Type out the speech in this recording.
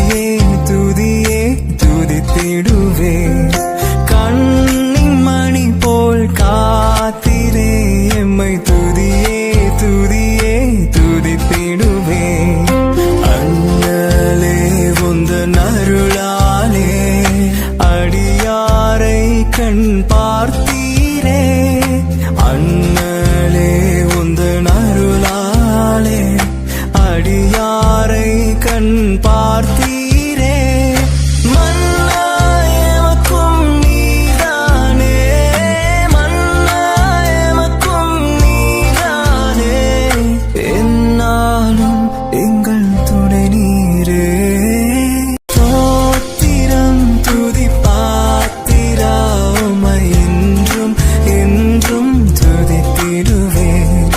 துதியே துதியே துதித்திடுவே. கண்ணின் மணி போல் காத்திரே எம்மை துதியே துதியே துதித்திடுவே. அண்ணலே உந்த நருளாலே அடியாரை கண் பார்த்தீரே. அண்ணலே உந்த நருளாலே அடியார் through the